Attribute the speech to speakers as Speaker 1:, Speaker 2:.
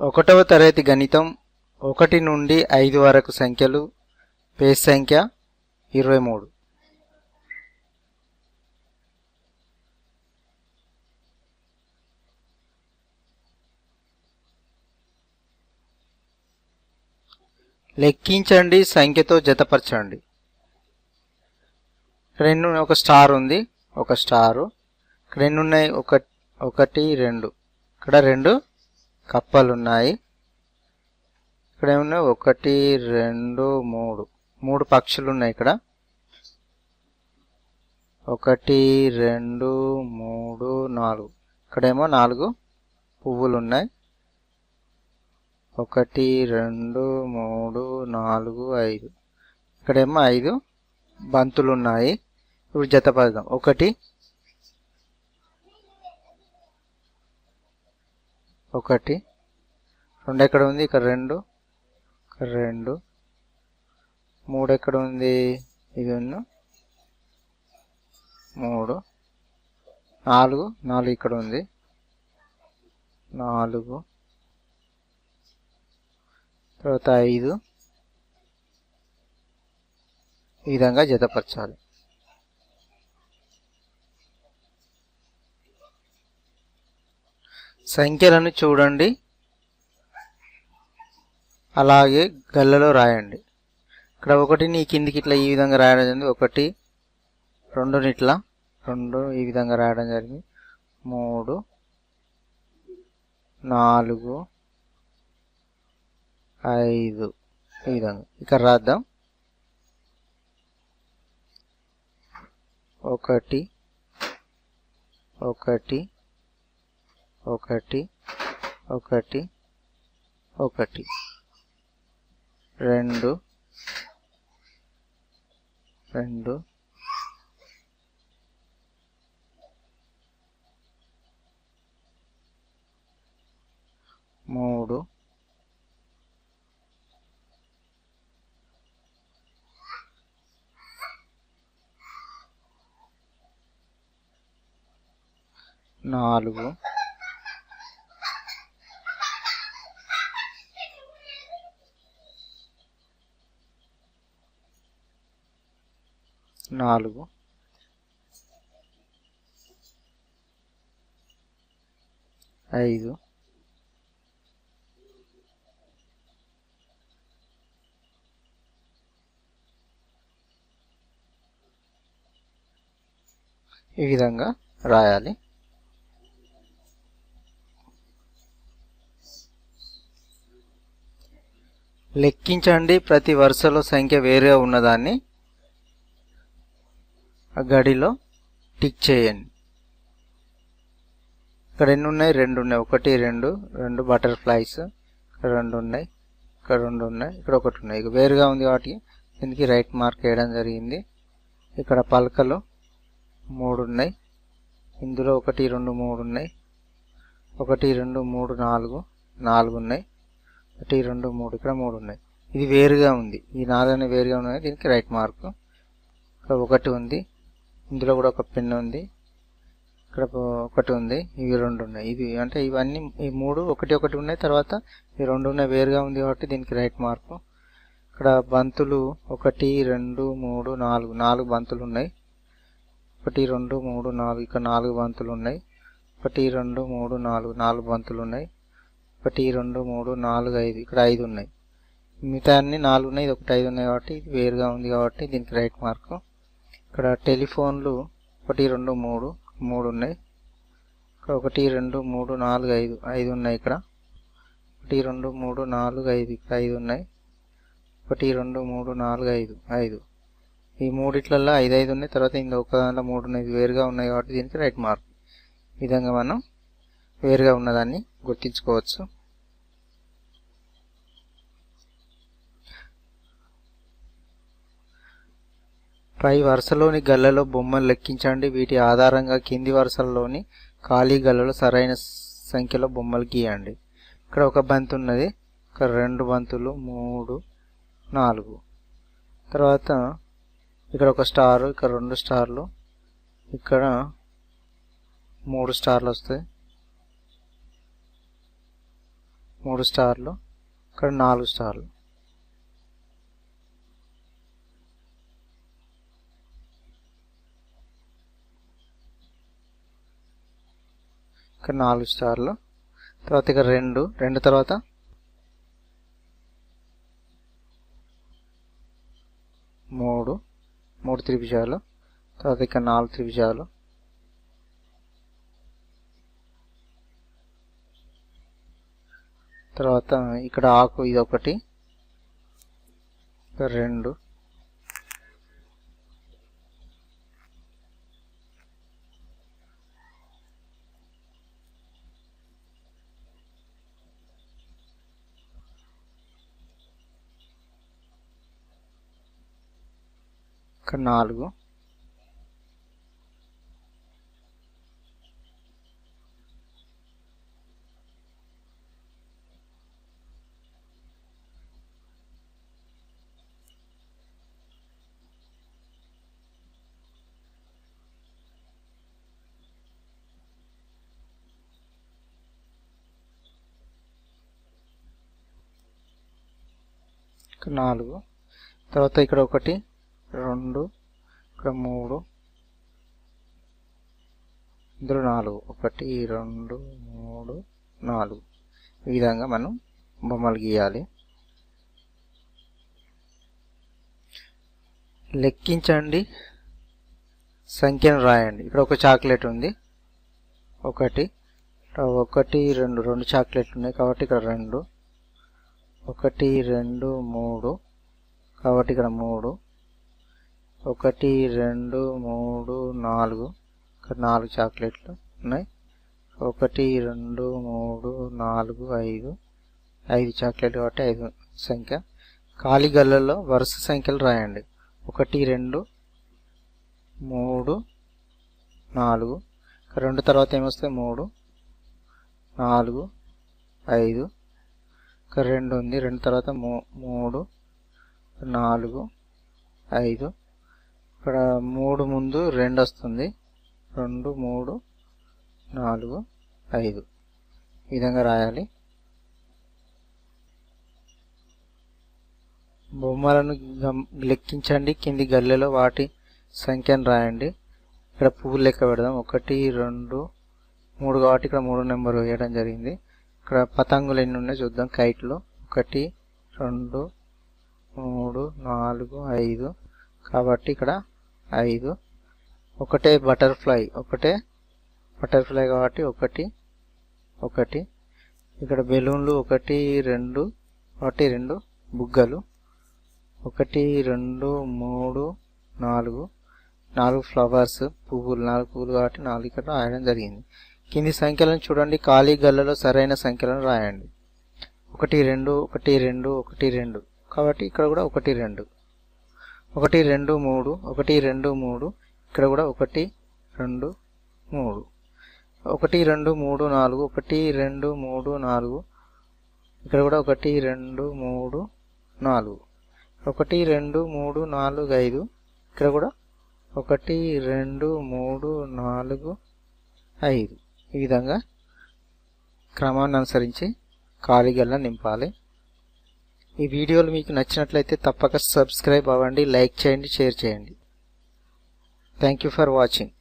Speaker 1: ఒకటవ తరగతి గణితం ఒకటి నుండి ఐదు వరకు సంఖ్యలు పేజ్ సంఖ్య ఇరవై మూడు. లెక్కించండి సంఖ్యతో జతపరచండి. రెండు ఒక స్టార్ ఉంది ఒక స్టారు. ఇక్కడ ఉన్నాయి ఒక ఒకటి రెండు. ఇక్కడ రెండు కప్పలు ఉన్నాయి ఇక్కడ ఏమున్నాయి? ఒకటి రెండు మూడు. మూడు పక్షులు ఉన్నాయి ఇక్కడ. ఒకటి రెండు మూడు నాలుగు. ఇక్కడేమో నాలుగు పువ్వులు ఉన్నాయి ఒకటి రెండు మూడు నాలుగు ఐదు. ఇక్కడేమో ఐదు బంతులు ఉన్నాయి ఇప్పుడు జతపడదాం ఒకటి ఒకటి. రెండు ఎక్కడ ఉంది? ఇక్కడ రెండు. ఇక్కడ రెండు. మూడు ఎక్కడ ఉంది? ఇది ఉన్న మూడు. నాలుగు. నాలుగు ఇక్కడ ఉంది. నాలుగు. తర్వాత ఐదు. ఈ విధంగా జతపరచాలి. సంఖ్యలను చూడండి. అలాగే గల్లలో రాయండి. ఇక్కడ ఒకటిని ఈ కిందికి ఇట్లా ఈ విధంగా రాయడం జరిగింది. ఒకటి రెండుని ఇట్లా రెండు ఈ విధంగా రాయడం జరిగింది. మూడు నాలుగు ఐదు ఈ విధంగా. ఇక్కడ రాద్దాం. ఒకటి ఒకటి ఒకటి ఒకటి ఒకటి. రెండు రెండు. మూడు. నాలుగు. నాలుగు. ఐదు. ఈ విధంగా రాయాలి. లెక్కించండి. ప్రతి వరుసలో సంఖ్య వేరే ఉన్నదాన్ని ఆ గడిలో టిక్ చేయండి. ఇక్కడ ఎన్ని ఉన్నాయి? రెండు ఉన్నాయి. ఒకటి రెండు రెండు బటర్ఫ్లైస్ ఇక్కడ రెండు ఉన్నాయి ఇక్కడ రెండు ఉన్నాయి ఇక్కడ ఒకటి ఉన్నాయి. ఇక వేరుగా ఉంది వాటికి దీనికి రైట్ మార్క్ వేయడం జరిగింది. ఇక్కడ పలకలు మూడు ఉన్నాయి. ఇందులో ఒకటి రెండు మూడు ఉన్నాయి. ఒకటి రెండు మూడు నాలుగు నాలుగు ఉన్నాయి. ఒకటి రెండు మూడు ఇక్కడ మూడు ఉన్నాయి. ఇది వేరుగా ఉంది. ఈ నాలుగు వేరుగా ఉన్నాయి దీనికి రైట్ మార్క్. ఇక్కడ ఒకటి ఉంది. ఇందులో కూడా ఒక పెన్ ఉంది. ఇక్కడ ఒకటి ఉంది. ఇవి రెండు ఉన్నాయి. ఇది అంటే ఇవన్నీ ఈ మూడు ఒకటి ఒకటి ఉన్నాయి. తర్వాత ఈ రెండు ఉన్నాయి వేరుగా ఉంది కాబట్టి దీనికి రైట్ మార్పు ఇక్కడ బంతులు ఒకటి రెండు మూడు నాలుగు. నాలుగు బంతులు ఉన్నాయి. ఒకటి రెండు మూడు నాలుగు. ఇక్కడ నాలుగు బంతులు ఉన్నాయి. ఒకటి రెండు మూడు నాలుగు. నాలుగు బంతులు ఉన్నాయి. ఒకటి రెండు మూడు నాలుగు ఐదు. ఇక్కడ ఐదు ఉన్నాయి. మిగతా అన్ని నాలుగు ఉన్నాయి. ఇది ఒకటి ఐదు ఉన్నాయి కాబట్టి ఇది వేరుగా ఉంది కాబట్టి దీనికి రైట్ మార్కు. ఇక్కడ టెలిఫోన్లు ఒకటి రెండు మూడు మూడు ఉన్నాయి. ఇక్కడ ఒకటి రెండు మూడు నాలుగు ఐదు ఐదు ఉన్నాయి ఇక్కడ. ఒకటి రెండు మూడు నాలుగు ఐదు ఇక్కడ ఐదు ఉన్నాయి. ఒకటి రెండు మూడు నాలుగు ఐదు ఐదు. ఈ మూడిట్లలో ఐదు ఐదు ఉన్నాయి. తర్వాత ఇందులో ఒక దాంట్లో మూడు ఉన్నాయి. వేరుగా ఉన్నాయి కాబట్టి దీనికి రైట్ మార్క్. విధంగా మనం వేరుగా ఉన్నదాన్ని గుర్తించుకోవచ్చు. పై వరుసలోని గల్లలో బొమ్మలు లెక్కించండి. వీటి ఆధారంగా కింది వరుసల్లోని ఖాళీ గల్లలో సరైన సంఖ్యలో బొమ్మలు గీయండి. ఇక్కడ ఒక బంతి ఉన్నది. ఇక్కడ రెండు బంతులు మూడు నాలుగు. తర్వాత ఇక్కడ ఒక స్టారు ఇక్కడ రెండు స్టార్లు ఇక్కడ మూడు స్టార్లు వస్తాయి. మూడు స్టార్లు ఇక్కడ నాలుగు స్టార్లు. ఇక్కడ నాలుగు స్టార్లు. తర్వాత ఇక్కడ రెండు. రెండు తర్వాత మూడు. మూడు త్రిభుజాలు. తర్వాత ఇక్కడ నాలుగు త్రిభుజాలు. తర్వాత ఇక్కడ ఆకు ఇది ఒకటి ఇక్కడ రెండు. ఇక్కడ నాలుగు. నాలుగు. తర్వాత ఇక్కడ ఒకటి. రెండు ఇక్కడ మూడు ఇందులో నాలుగు. ఒకటి రెండు మూడు నాలుగు. ఈ విధంగా మనం బొమ్మలు గీయాలి. లెక్కించండి. సంఖ్యను రాయండి. ఇక్కడ ఒక చాక్లెట్ ఉంది. ఒకటి. ఒకటి రెండు. రెండు చాక్లెట్లు ఉన్నాయి కాబట్టి ఇక్కడ రెండు. ఒకటి రెండు మూడు. కాబట్టి ఇక్కడ మూడు. ఒకటి రెండు మూడు నాలుగు. ఇక్కడ నాలుగు చాక్లెట్లు ఉన్నాయి. ఒకటి రెండు మూడు నాలుగు ఐదు. ఐదు చాక్లెట్లు కాబట్టి ఐదు సంఖ్య. ఖాళీ గల్లలో వరుస సంఖ్యలు రాయండి. ఒకటి రెండు మూడు నాలుగు. రెండు తర్వాత ఏమొస్తాయి? మూడు నాలుగు ఐదు. ఇక్కడ రెండు ఉంది. రెండు తర్వాత మూ మూడు నాలుగు ఐదు. ఇక్కడ మూడు ముందు రెండు వస్తుంది. రెండు మూడు నాలుగు ఐదు. ఈ విధంగా రాయాలి. బొమ్మలను లెక్కించండి. కింది గల్లెలో వాటి సంఖ్యను రాయండి. ఇక్కడ పువ్వులు లెక్క పెడదాం. ఒకటి రెండు మూడు కాబట్టి ఇక్కడ మూడు నెంబర్ వేయడం జరిగింది. ఇక్కడ పతంగులు ఎన్ని ఉన్నాయో చూద్దాం. కైట్లు ఒకటి రెండు మూడు నాలుగు ఐదు. కాబట్టి ఇక్కడ ఐదు. ఒకటే బటర్ఫ్లై ఒకటే బటర్ఫ్లై కాబట్టి ఒకటి ఒకటి. ఇక్కడ బెలూన్లు ఒకటి రెండు ఒకటి రెండు బుగ్గలు. ఒకటి రెండు మూడు నాలుగు. నాలుగు ఫ్లవర్స్ పువ్వులు నాలుగు పువ్వులు కాబట్టి నాలుగు ఇక్కడ రాయడం జరిగింది. కింది సంఖ్యలను చూడండి. ఖాళీ గల్లలో సరైన సంఖ్యలను రాయండి. ఒకటి రెండు ఒకటి రెండు ఒకటి రెండు. కాబట్టి ఇక్కడ కూడా ఒకటి రెండు. ఒకటి రెండు మూడు ఒకటి రెండు మూడు ఇక్కడ కూడా ఒకటి రెండు మూడు. ఒకటి రెండు మూడు నాలుగు ఒకటి రెండు మూడు నాలుగు ఇక్కడ కూడా ఒకటి రెండు మూడు నాలుగు. ఒకటి రెండు మూడు నాలుగు ఐదు ఇక్కడ కూడా ఒకటి రెండు మూడు నాలుగు ఐదు. ఈ విధంగా క్రమాన్ని అనుసరించి ఖాళీగల్లా నింపాలి. ఈ వీడియోలు మీకు నచ్చినట్లయితే తప్పక సబ్స్క్రైబ్ అవ్వండి లైక్ చేయండి షేర్ చేయండి. Thank you for watching